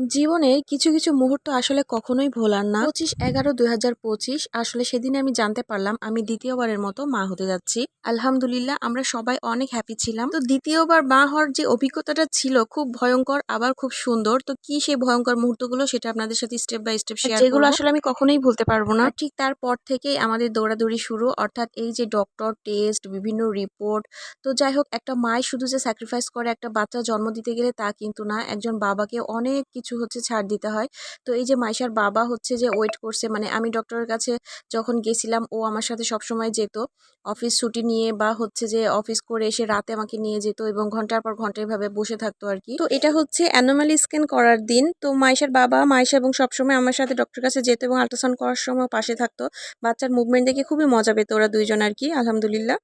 জীবনের কিছু কিছু মুহূর্ত আসলে কখনোই ভোলার না। পঁচিশ এগারো দুই হাজার পঁচিশ আসলে সেদিনে আমি জানতে পারলাম আমি দ্বিতীয়বারের মতো মা হতে যাচ্ছি। আলহামদুলিল্লাহ আমরা সবাই অনেক হ্যাপি ছিলাম। তো দ্বিতীয়বার মা হওয়ার যে অভিজ্ঞতাটা ছিল খুব ভয়ঙ্কর আবার খুব সুন্দর। তো কি সেই ভয়ঙ্কর মুহূর্তগুলো সেটা আপনাদের সাথে স্টেপ বাই স্টেপ শেয়ার যেগুলো আসলে আমি কখনোই ভুলতে পারব না। ঠিক তারপর থেকেই আমাদের দৌড়াদৌড়ি শুরু। অর্থাৎ এই যে ডক্টর টেস্ট বিভিন্ন রিপোর্ট তো যাই হোক একটা মায় শুধু যে স্যাক্রিফাইস করে একটা বাচ্চা জন্ম দিতে গেলে তা কিন্তু না। একজন বাবাকে অনেক কিছু হচ্ছে ছাড় দিতে হয়। তো এই যে মাইশার বাবা হচ্ছে যে ওয়েট করছে মানে আমি ডক্টরের কাছে যখন গেছিলাম, ও আমার সাথে সবসময় যেত। অফিস ছুটি নিয়ে বা হচ্ছে যে অফিস করে এসে রাতে আমাকে নিয়ে যেত এবং ঘণ্টার পর ঘণ্টা এভাবে বসে থাকতো আর কি। তো এটা হচ্ছে অ্যানোমালি স্ক্যান করার দিন। তো মাইশার বাবা, মাইশা এবং সবসময় আমার সাথে ডক্টরের কাছে যেত এবং আল্ট্রাসাউন্ড করার সময় পাশে থাকতো। বাচ্চার মুভমেন্ট দেখে খুবই মজা পেতো ওরা দুইজন আর কি, আলহামদুলিল্লাহ।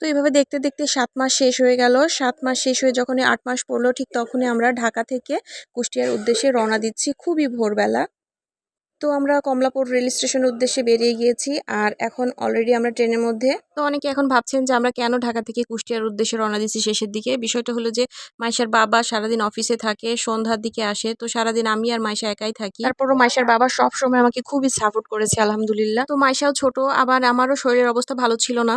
তো এইভাবে দেখতে দেখতে সাত মাস শেষ হয়ে গেল। সাত মাস শেষ হয়ে যখনই আট মাস পড়ল, ঠিক তখনই আমরা ঢাকা থেকে কুষ্টিয়ার উদ্দেশ্যে রওনা দিচ্ছি খুবই ভোরবেলা। তো আমরা কমলাপুর রেল স্টেশনের উদ্দেশ্যে বেরিয়ে গিয়েছি আর এখন অলরেডি আমরা ট্রেনের মধ্যে। তো অনেকে এখন ভাবছেন যে আমরা কেন ঢাকা থেকে কুষ্টিয়ার উদ্দেশ্যে রওনা দিচ্ছি শেষের দিকে? বিষয়টা হলো যে মাইশার বাবা সারাদিন অফিসে থাকে, সন্ধ্যার দিকে আসে। তো সারাদিন আমি আর মাইশা একাই থাকি। তারপরও মাইশার বাবা সব সময় আমাকে খুবই সাপোর্ট করেছে, আলহামদুলিল্লাহ। তো মাইশাও ছোট, আবার আমারও শরীরের অবস্থা ভালো ছিল না।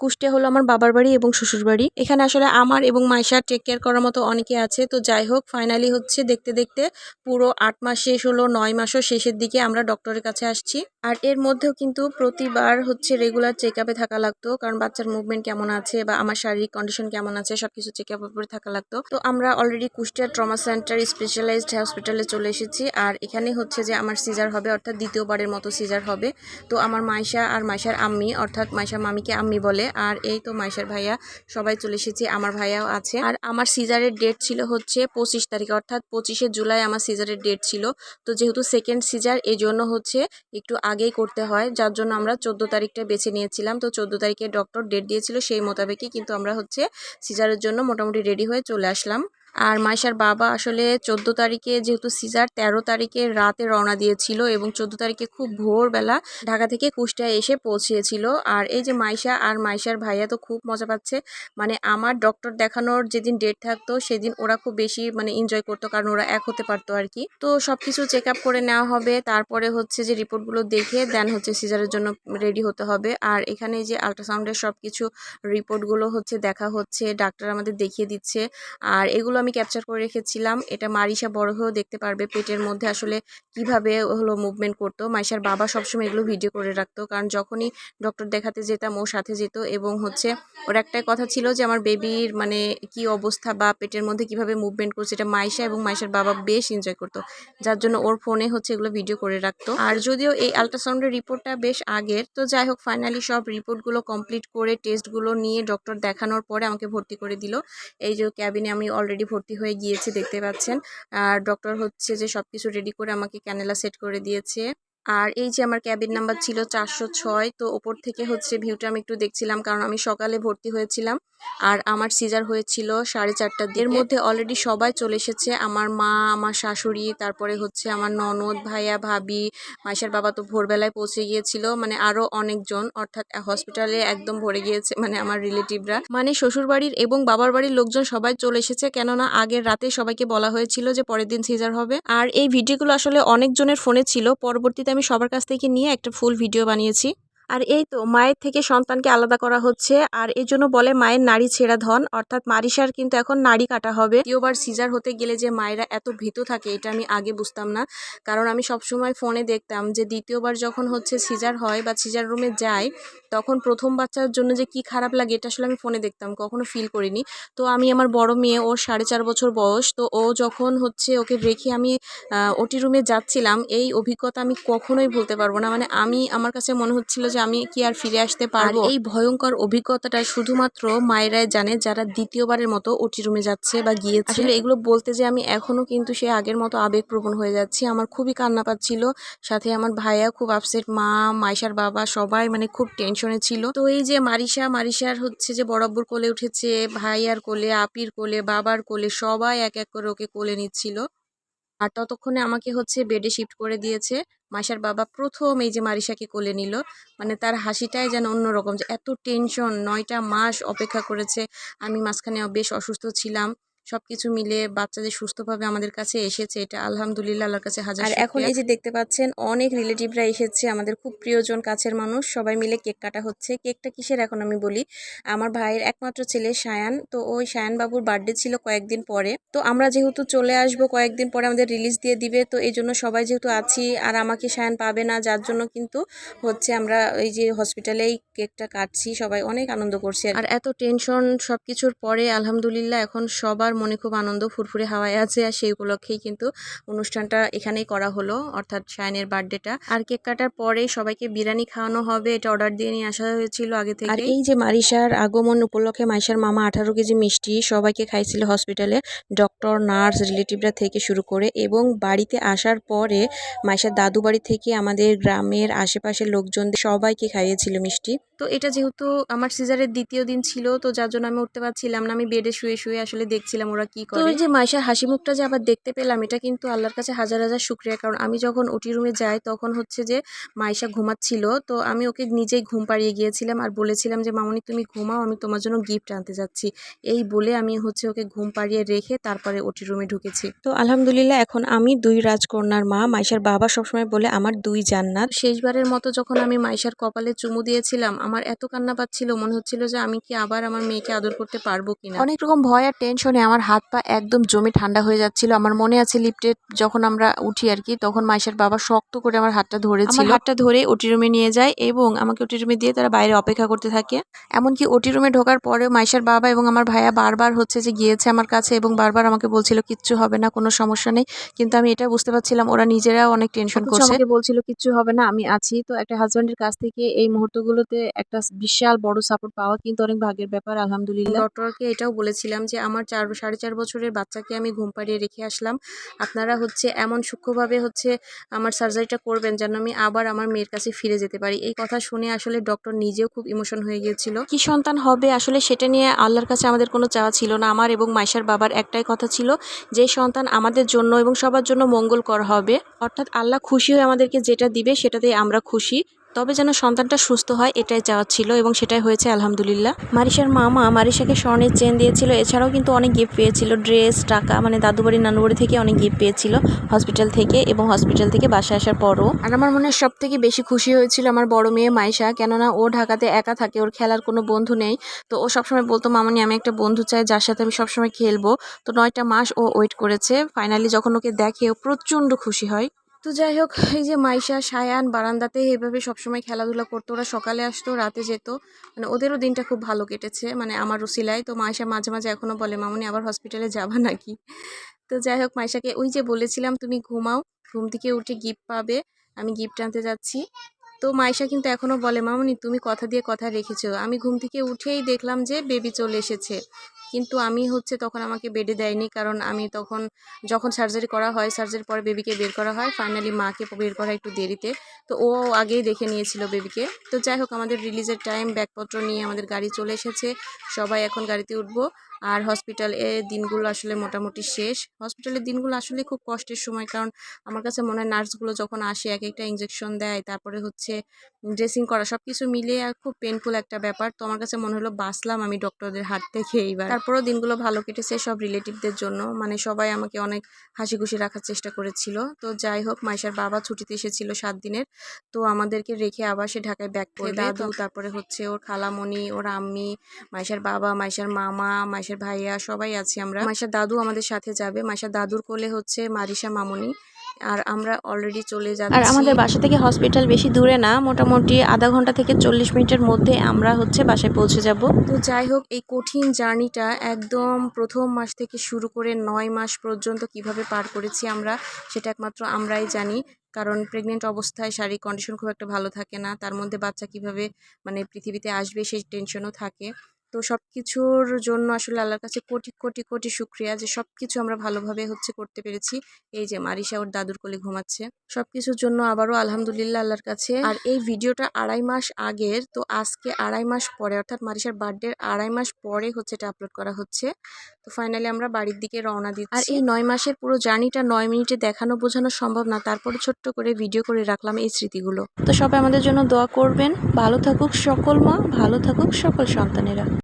কুষ্টিয়া হলো আমার বাবার বাড়ি এবং শ্বশুর বাড়ি। এখানে আসলে আমার এবং মাইশার টেক কেয়ার করার মতো অনেকে আছে। তো যাই হোক ফাইনালি হচ্ছে দেখতে দেখতে পুরো আট মাস শেষ হলো, নয় মাসও শেষের দিকে আমরা ডক্টরের কাছে আসছি। আর এর মধ্যেও কিন্তু প্রতিবার হচ্ছে রেগুলার চেক আপে থাকা লাগতো, কারণ বাচ্চার মুভমেন্ট কেমন আছে বা আমার শারীরিক কন্ডিশন কেমন আছে, সবকিছু চেক আপ করে থাকা লাগতো। তো আমরা already Kushtia trauma centre specialised হসপিটালে চলে এসেছি। আর এখানে হচ্ছে যে আমার সিজার হবে, অর্থাৎ দ্বিতীয়বারের মতো সিজার হবে। তো আমার মাইশা আর মাইশার আম্মি, অর্থাৎ মাইশা মামিকে আম্মি বলে। আর এই তো মাইশার ভাইয়া, সবাই চলে এসেছি, আমার ভাইয়াও আছে। আর আমার সিজারের ডেট ছিল হচ্ছে পঁচিশ তারিখ, অর্থাৎ পঁচিশে জুলাই আমার সিজারের ডেট ছিল। তো যেহেতু সেকেন্ড সিজার, এই জন্য হচ্ছে একটু আগেই করতে হয়, যার জন্য আমরা চোদ্দ তারিখটা বেছে নিয়েছিলাম। তো চোদ্দ তারিখে ডক্টর ডেট দিয়েছিল, সেই মোতাবেকই কিন্তু আমরা হচ্ছে সিজারের জন্য মোটামুটি রেডি হয়ে চলে আসলাম। আর মাইশার বাবা আসলে চোদ্দ তারিখে যেহেতু সিজার, তেরো তারিখে রাতে রওনা দিয়েছিল এবং চোদ্দ তারিখে খুব ভোরবেলা ঢাকা থেকে কুষ্টিয়ায় এসে পৌঁছিয়েছিল আর এই যে মাইশা আর মাইশার ভাইয়া তো খুব মজা পাচ্ছে। মানে আমার ডক্টর দেখানোর যেদিন ডেট থাকতো, সেদিন ওরা খুব বেশি মানে এনজয় করতো কারণ ওরা এক হতে পারতো আর কি। তো সব কিছু চেক আপ করে নেওয়া হবে। তারপরে হচ্ছে যে রিপোর্টগুলো দেখে দেন হচ্ছে সিজারের জন্য রেডি হতে হবে। আর এখানে যে আল্ট্রাসাউন্ডের সব কিছু রিপোর্টগুলো হচ্ছে দেখা হচ্ছে ডাক্তার আমাদের দেখিয়ে দিচ্ছে। আর এগুলো আমি ক্যাপচার করে রেখেছিলাম। এটা মারিসা বড় হয়েও দেখতে পারবে পেটের মধ্যে আসলে কীভাবে হলো মুভমেন্ট করতো। মাইশার বাবা সবসময় এগুলো ভিডিও করে রাখতো। কারণ যখনই ডক্টর দেখাতে যেতাম, ও সাথে যেত এবং হচ্ছে ওর একটাই কথা ছিল যে, আমার বেবির মানে কি অবস্থা বা পেটের মধ্যে কীভাবে মুভমেন্ট করছে? এটা মাইশা এবং মাইশার বাবা বেশ এনজয় করতো। যার জন্য ওর ফোনে হচ্ছে এগুলো ভিডিও করে রাখতো। আর যদিও এই আলট্রাসাউন্ডের রিপোর্টটা বেশ আগের, তো যাই হোক ফাইনালি সব রিপোর্টগুলো কমপ্লিট করে টেস্টগুলো নিয়ে ডক্টর দেখানোর পরে আমাকে ভর্তি করে দিল। এই যে ক্যাবিনে আমি অলরেডি ভর্তি হয়ে গিয়েছে, দেখতে পাচ্ছেন। আর ডক্টর হচ্ছে যে সব কিছু রেডি করে আমাকে ক্যানেলা সেট করে দিয়েছে। আর এই যে আমার ক্যাবিন নাম্বার ছিল চারশো ছয়, তো ওপর থেকে হচ্ছে ভিউটা আমি একটু দেখছিলাম কারণ আমি সকালে ভর্তি হয়েছিলাম। আর আমার সিজার হয়েছিল সাড়ে চারটার এর মধ্যে অলরেডি সবাই চলে এসেছে। আমার মা, আমার শাশুড়ি, তারপরে হচ্ছে আমার ননদ, ভাইয়া, ভাবি, মাইশার বাবা তো ভোরবেলায় পৌঁছে গিয়েছিল। মানে আরও অনেকজন, অর্থাৎ হসপিটালে একদম ভরে গিয়েছে মানে আমার রিলেটিভরা মানে শ্বশুরবাড়ির এবং বাবার বাড়ির লোকজন সবাই চলে এসেছে। কেননা আগের রাতে সবাইকে বলা হয়েছিল যে পরের দিন সিজার হবে। আর এই ভিডিওগুলো আসলে অনেকজনের ফোনে ছিল। পরবর্তীতে আমি সবার কাছ থেকে নিয়ে একটা ফুল ভিডিও বানিয়েছি। আর এই তো মায়ের থেকে সন্তানকে আলাদা করা হচ্ছে। আর এই জন্য বলে মায়ের নারী ছেঁড়া ধন। অর্থাৎ মারিসার কিন্তু এখন নারী কাটা হবে। দ্বিতীয়বার সিজার হতে গেলে যে মায়েরা এত ভীত থাকে, এটা আমি আগে বুঝতাম না। কারণ আমি সবসময় ফোনে দেখতাম যে দ্বিতীয়বার যখন হচ্ছে সিজার হয় বা সিজার রুমে যায়, তখন প্রথম বাচ্চার জন্য যে কি খারাপ লাগে, এটা আসলে আমি ফোনে দেখতাম, কখনো ফিল করিনি। তো আমি আমার বড় মেয়ে, ওর সাড়ে চার বছর বয়স, তো ও যখন হচ্ছে ওকে রেখে আমি ওটি রুমে যাচ্ছিলাম, এই অভিজ্ঞতা আমি কখনোই ভুলতে পারব না। মানে আমি, আমার কাছে মনে হচ্ছিল যে আমি কি আর ফিরে আসতে পারব? এই ভয়ঙ্কর অভিজ্ঞতাটা শুধুমাত্র মায়েরাই জানে যারা দ্বিতীয়বারের মতো ওটি রুমে যাচ্ছে বা গিয়েছে। আসলে এগুলো বলতে যে আমি এখনও কিন্তু সে আগের মতো আবেগপ্রবণ হয়ে যাচ্ছি। আমার খুবই কান্না পাচ্ছিল। সাথে আমার ভাইয়া খুব আপসেট মা মাইশার বাবা সবাই মানে খুব টেনশনে ছিল। তো এই যে মারিশা মারিশার হচ্ছে যে বরাবর কোলে উঠেছে ভাইয়ার কোলে আপির কোলে বাবার কোলে সবাই এক এক করে ওকে কোলে নিচ্ছিল। আর ততক্ষণে আমাকে হচ্ছে বেডে শিফট করে দিয়েছে। মাসার বাবা প্রথম এই যে মারিসাকে কোলে নিল। মানে তার হাসিটাই যেন অন্যরকম যে এত টেনশন নয়টা মাস অপেক্ষা করেছে। আমি মাঝখানে বেশ অসুস্থ ছিলাম। সবকিছু মিলে বাচ্চা যে সুস্থভাবে আমাদের কাছে এসেছে। এটা আলহামদুলিল্লাহ আল্লাহর কাছে হাজার আর এখন এই যে দেখতে পাচ্ছেন অনেক রিলেটিভরা এসেছে আমাদের খুব প্রিয়জন কাছের মানুষ। সবাই মিলে কেক কাটা হচ্ছে। কেকটা কিসের এখন আমি বলি? আমার ভাইয়ের একমাত্র ছেলে সায়ান। তো ওই সায়ান বাবুর বার্থডে ছিল কয়েকদিন পরে। তো আমরা যেহেতু চলে আসব কয়েকদিন পরে আমাদের রিলিজ দিয়ে দিবে। তো এই জন্য সবাই যেহেতু আছি আর আমাকে সায়ান পাবে না যার জন্য কিন্তু হচ্ছে আমরা এই যে হসপিটালেই কেকটা কাটছি। সবাই অনেক আনন্দ করছি আর এত টেনশন সব কিছুর পরে আলহামদুলিল্লাহ এখন সবার মনে খুব আনন্দ ফুরফুরে হাওয়ায় আছে আর সেই উপলক্ষেই কিন্তু অনুষ্ঠানটা এখানেই করা হলো অর্থাৎ শায়নের বার্থডেটা। আর কেক কাটার পরে সবাইকে বিরিয়ানি খাওয়ানো হবে এটা অর্ডার দিয়ে নিয়ে আসা হয়েছিল আগে থেকে আর এই যে মারিশার আগমন উপলক্ষে মাইশার মামা আঠারো কেজি মিষ্টি সবাইকে খাইছিল হসপিটালে ডক্টর নার্স রিলেটিভরা থেকে শুরু করে এবং বাড়িতে আসার পরে মাইশার দাদু বাড়ি থেকে আমাদের গ্রামের আশেপাশের লোকজনদের সবাইকে খাইয়েছিল মিষ্টি। তো এটা যেহেতু আমার সিজারের দ্বিতীয় দিন ছিল তো যার জন্য আমি উঠতে পারছিলাম না। আমি বেডে শুয়ে শুয়ে আসলে দেখছিলাম ওরা কি করে। যে মাইশার হাসি মুখটা যে আবার দেখতে পেলাম এটা কিন্তু আল্লাহর কাছে হাজার হাজার শুক্রিয়া। কারণ আমি যখন ওটি রুমে যাই তখন হচ্ছে যে মাইশা ঘুমাচ্ছিল। তো আমি ওকে নিজেই ঘুম পাড়িয়ে গিয়েছিলাম আর বলেছিলাম যে মামনি তুমি ঘুমাও আমি তোমার জন্য গিফট আনতে যাচ্ছি। এই বলে আমি হচ্ছে ওকে ঘুম পাড়িয়ে রেখে তারপরে ওটি রুমে ঢুকেছি। তো আলহামদুলিল্লাহ এখন আমি দুই রাজকন্যার মা। মাইশার বাবা সবসময় বলে আমার দুই জান্নাত। শেষবারের মতো যখন আমি মাইশার কপালে চুমু দিয়েছিলাম আমার এত কান্না পাচ্ছিল মনে হচ্ছিল যে আমি কি আবার আমার মেয়েকে আদর করতে পারব কিনা। অনেক রকম ভয় আর টেনশনে আমার হাত পা একদম জমে ঠান্ডা হয়ে যাচ্ছিল। আমার মনে আছে লিফটে যখন আমরা উঠি আর কি তখন মাইশার বাবা শক্ত করে আমার হাতটা ধরেছিল। হাতটা ধরে ওটি রুমে নিয়ে যায় এবং আমাকে ওটি রুমে দিয়ে তারা বাইরে অপেক্ষা করতে থাকে। এমনকি ওটি রুমে ঢোকার পরেও মাইশার বাবা এবং আমার ভাইয়া বারবার হচ্ছে যে গিয়েছে আমার কাছে এবং বারবার আমাকে বলছিল কিচ্ছু হবে না কোনো সমস্যা নেই। কিন্তু আমি এটা বুঝতে পারছিলাম ওরা নিজেরাও অনেক টেনশন করছে। আমাকে বলছিল কিচ্ছু হবে না আমি আছি। তো একটা হাজব্যান্ডের কাছ থেকে এই মুহূর্তগুলোতে একটা বিশাল বড় সাপোর্ট পাওয়া কিন্তু অনেক ভাগ্যের ব্যাপার আলহামদুলিল্লাহ। ডক্টরকে এটাও বলেছিলাম যে আমার চার সাড়ে চার বছরের বাচ্চাকে আমি ঘুম পাড়িয়ে রেখে আসলাম। আপনারা হচ্ছে এমন সূক্ষ্মভাবে হচ্ছে আমার সার্জারিটা করবেন যেন আমি আবার আমার মেয়ের কাছে ফিরে যেতে পারি। এই কথা শুনে আসলে ডক্টর নিজেও খুব ইমোশন হয়ে গিয়েছিল। কি সন্তান হবে আসলে সেটা নিয়ে আল্লাহর কাছে আমাদের কোনো চাওয়া ছিল না। আমার এবং মাইশার বাবার একটাই কথা ছিল যে সন্তান আমাদের জন্য এবং সবার জন্য মঙ্গলকর হবে। অর্থাৎ আল্লাহ খুশি হয়ে আমাদেরকে যেটা দিবে সেটাতেই আমরা খুশি। তবে যেন সন্তানটা সুস্থ হয়, এটাই চাওয়া ছিল এবং সেটাই হয়েছে, আলহামদুলিল্লাহ। মারিশার মামা মারিশাকে স্বর্ণের চেন দিয়েছিল, এছাড়াও কিন্তু অনেক গিফট পেয়েছিল, ড্রেস, টাকা মানে দাদুবাড়ি নানুবাড়ি থেকে অনেক গিফট পেয়েছিল হসপিটাল থেকে এবং হসপিটাল থেকে বাসায় আসার পরও। আর আমার মনে হয় সব থেকে বেশি খুশি হয়েছিল আমার বড় মেয়ে মাইশা, কেননা ও ঢাকাতে একা থাকে, ওর খেলার কোনো বন্ধু নেই। তো ও সবসময় বলতো, মামনি, আমি একটা বন্ধু চাই, যার সাথে আমি সবসময় খেলব। তো নয়টা মাস ও ওয়েট করেছে। ফাইনালি যখন ওকে দেখে ও প্রচণ্ড খুশি হয়। তো যাই হোক, এই যে মাইশা, সায়ান বারান্দাতে এইভাবে সবসময় খেলাধুলা করতো, ওরা সকালে আসতো, রাতে যেত। মানে ওদেরও দিনটা খুব ভালো কেটেছে মানে আমার রসিলায়। তো মাইশা মাঝে মাঝে এখনও বলে, মামনি, আবার হসপিটালে যাবা নাকি? তো যাই হোক, মাইশাকে ওই যে বলেছিলাম, তুমি ঘুমাও, ঘুম থেকে উঠে গিফট পাবে, আমি গিফট আনতে যাচ্ছি। তো মাইশা কিন্তু এখনও বলে, মামনি, তুমি কথা দিয়ে কথা রেখেছো। আমি ঘুম থেকে উঠেই দেখলাম যে বেবি চলে এসেছে। কিন্তু আমি হচ্ছে তখন আমাকে বেডে দেয়নি। কারণ আমি তখন যখন সার্জারি করা হয় সার্জারির পরে বেবিকে বের করা হয়। ফাইনালি মাকে বের করা একটু দেরিতে। তো ও আগেই দেখে নিয়েছিল বেবিকে তো যাই হোক, আমাদের রিলিজের টাইম ব্যাগপত্র নিয়ে আমাদের গাড়ি চলে এসেছে। সবাই এখন গাড়িতে উঠবো। আর হসপিটাল এ দিনগুলো আসলে মোটামুটি শেষ। হসপিটালের দিনগুলো আসলে খুব কষ্টের সময়। কারণ আমার কাছে মনে হয় নার্সগুলো যখন আসে, এক একটা ইঞ্জেকশন দেয়, তারপরে হচ্ছে ড্রেসিং করা সব কিছু মিলিয়ে খুব পেনফুল একটা ব্যাপার। তো আমার কাছে মনে হলো, বাঁচলাম আমি ডক্টরদের হাত থেকে এইবার। তারপরেও দিনগুলো ভালো কেটেছে সব রিলেটিভদের জন্য। মানে সবাই আমাকে অনেক হাসি খুশি রাখার চেষ্টা করেছিল। তো যাই হোক মাইশার বাবা ছুটিতে এসেছিল সাত দিনের। তো আমাদেরকে রেখে আবার সে ঢাকায় ব্যাক করে দাদু তারপরে হচ্ছে ওর খালামণি ওর আম্মি মাইশার বাবা মাইশার মামা মাইশার ভাইয়া সবাই আছি আমরা। মাইশার দাদু আমাদের সাথে যাবে। মাইশার দাদুর কোলে হচ্ছে মারিশা মামনি। আর আমরা অলরেডি চলে যাচ্ছি। আর আমাদের বাসা থেকে হসপিটাল বেশি দূরে না মোটামুটি আধা ঘণ্টা থেকে চল্লিশ মিনিটের মধ্যে আমরা হচ্ছে বাসায় পৌঁছে যাব। তো যাই হোক এই কঠিন জার্নিটা একদম প্রথম মাস থেকে শুরু করে নয় মাস পর্যন্ত কীভাবে পার করেছি আমরা সেটা একমাত্র আমরাই জানি। কারণ প্রেগনেন্ট অবস্থায় শারীরিক কন্ডিশন খুব একটা ভালো থাকে না তার মধ্যে বাচ্চা কীভাবে মানে পৃথিবীতে আসবে সেই টেনশনও থাকে। তো সব কিছুর জন্য আসলে আল্লাহর কাছে কোটি কোটি কোটি শুক্রিয়া যে সব কিছু আমরা ভালোভাবে হচ্ছে করতে পেরেছি। এই যে মারিশা ওর দাদুর কোলে ঘুমাচ্ছে। সব কিছুর জন্য আবারও আলহামদুলিল্লাহ আল্লাহর কাছে। আর এই ভিডিওটা আড়াই মাস আগের, তো আজকে আড়াই মাস পরে, অর্থাৎ মারিশার বার্থডের আড়াই মাস পরে হচ্ছে এটা আপলোড করা হচ্ছে। তো ফাইনালি আমরা বাড়ির দিকে রওনা দিচ্ছি। আর এই নয় মাসের পুরো জার্নিটা নয় মিনিটে দেখানো, বোঝানো সম্ভব না। তারপরে ছোট্ট করে ভিডিও করে রাখলাম এই স্মৃতিগুলো। তো সবাই আমাদের জন্য দোয়া করবেন। ভালো থাকুক সকল মা, ভালো থাকুক সকল সন্তানেরা।